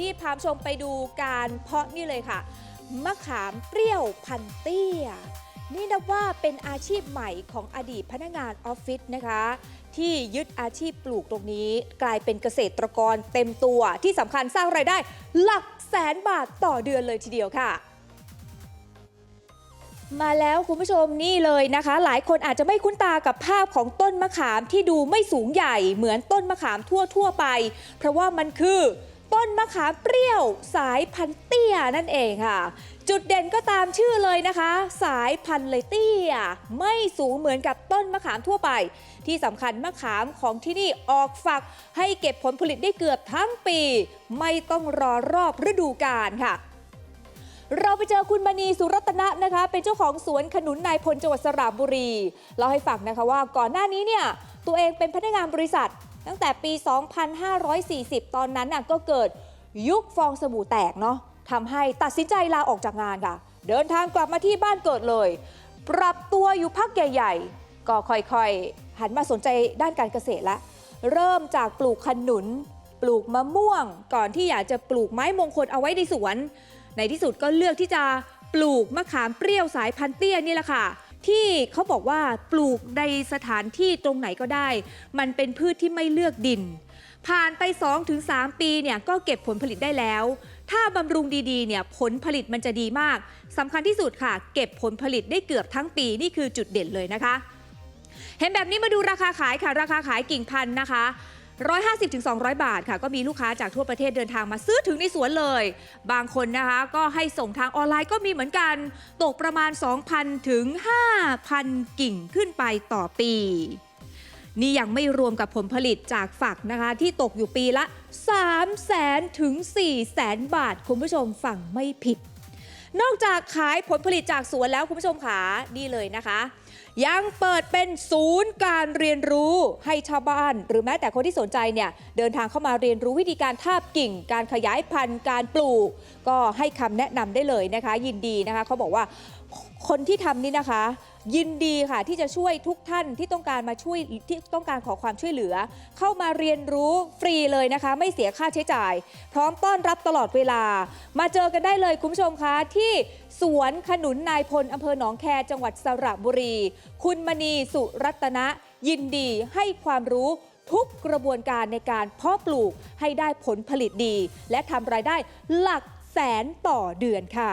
ดี้พามชมไปดูการเพาะนี่เลยค่ะ มะขามเปรี้ยวพันเตี้ย นี่นับว่าเป็นอาชีพใหม่ของอดีตพนักงานออฟฟิศนะคะ ที่ยึดอาชีพปลูกตรงนี้ กลายเป็นเกษตรกรเต็มตัวที่สำคัญสร้างไรายได้หลักแสนบาทต่อเดือนเลยทีเดียวค่ะมาแล้วคุณผู้ชมนี่เลยนะคะ หลายคนอาจจะไม่คุ้นตากับภาพของต้นมะขามที่ดูไม่สูงใหญ่เหมือนต้นมะขามทั่วทั่วๆไป เพราะว่ามันคือ ต้นมะขามเปรี้ยวสายพันเตี้ยนั่นเองค่ะ จุดเด่นก็ตามชื่อเลยนะคะ สายพันเลยเตี้ย ไม่สูงเหมือนกับต้นมะขามทั่วไป ที่สำคัญมะขามของที่นี่ออกฝัก ให้เก็บผลผลิตได้เกือบทั้งปี ไม่ต้องรอรอบฤดูกาลค่ะเราไปเจอคุณมณีสุรัตนะนะคะ เป็นเจ้าของสวนขนุนนายพลจังหวัดสระบุรีเล่าให้ฟังนะคะว่าก่อนหน้านี้เนี่ยตัวเองเป็นพนักงานบริษัท ตั้งแต่ปี 2540 ตอนนั้นน่ะก็เกิดยุคฟองสบู่แตกเนาะทำให้ตัดสินใจลาออกจากงานค่ะ เดินทางกลับมาที่บ้านเกิดเลย ปรับตัวอยู่พักใหญ่ ๆ ก็ค่อยๆ หันมาสนใจด้านการเกษตรละเริ่มจากปลูกขนุน ปลูกมะม่วง ก่อนที่อยากจะปลูกไม้มงคลเอาไว้ในสวน ในที่สุดก็เลือกที่จะปลูกมะขามเปรี้ยวสายพันธุ์เตี้ยนี่แหละค่ะ ที่เขาบอกว่าปลูกในสถานที่ตรงไหนก็ได้ มันเป็นพืชที่ไม่เลือกดิน ผ่านไป 2-3 ปีเนี่ยก็เก็บผลผลิตได้แล้ว ถ้าบำรุงดีๆเนี่ยผลผลิตมันจะดีมากสำคัญที่สุดค่ะ เก็บผลผลิตได้เกือบทั้งปีนี่คือจุดเด่นเลยนะคะ เห็นแบบนี้มาดูราคาขายค่ะ ราคาขายกิ่งพันธุ์นะคะ 150-200 บาทค่ะ ก็มีลูกค้าจากทั่วประเทศเดินทางมาซื้อถึงในสวนเลย บางคนนะคะก็ให้ส่งทางออนไลน์ก็มีเหมือนกัน ตกประมาณ 2,000 ถึง 5,000 กิ่งขึ้นไปต่อปี นี่ยังไม่รวมกับผลผลิตจากฝักนะคะ ที่ตกอยู่ปีละ3แสนถึง4แสนบาท คุณผู้ชมฟังไม่ผิด นอกจากขายผลผลิตจากสวนแล้วคุณผู้ชมขานี่เลยนะคะ ยังเปิดเป็นศูนย์การเรียนรู้ให้ชาวบ้าน หรือแม้แต่คนที่สนใจเนี่ยเดินทางเข้ามาเรียนรู้วิธีการทาบกิ่ง การขยายพันธุ์การปลูก ก็ให้คำแนะนำได้เลยนะคะ ยินดีนะคะเขาบอกว่าคนที่ทำนี่นะคะ ยินดีค่ะที่จะช่วยทุกท่านที่ต้องการมาช่วยที่ต้องการขอความช่วยเหลือ เข้ามาเรียนรู้ฟรีเลยนะคะ ไม่เสียค่าใช้จ่าย พร้อมต้อนรับตลอดเวลา มาเจอกันได้เลยคุณผู้ชมคะที่สวนขนุนนายพลอำเภอหนองแคจังหวัดสระบุรี คุณมณีสุรัตนะ ยินดีให้ความรู้ทุกกระบวนการในการเพาะปลูกให้ได้ผลผลิตดี และทำรายได้หลักแสนต่อเดือนค่ะ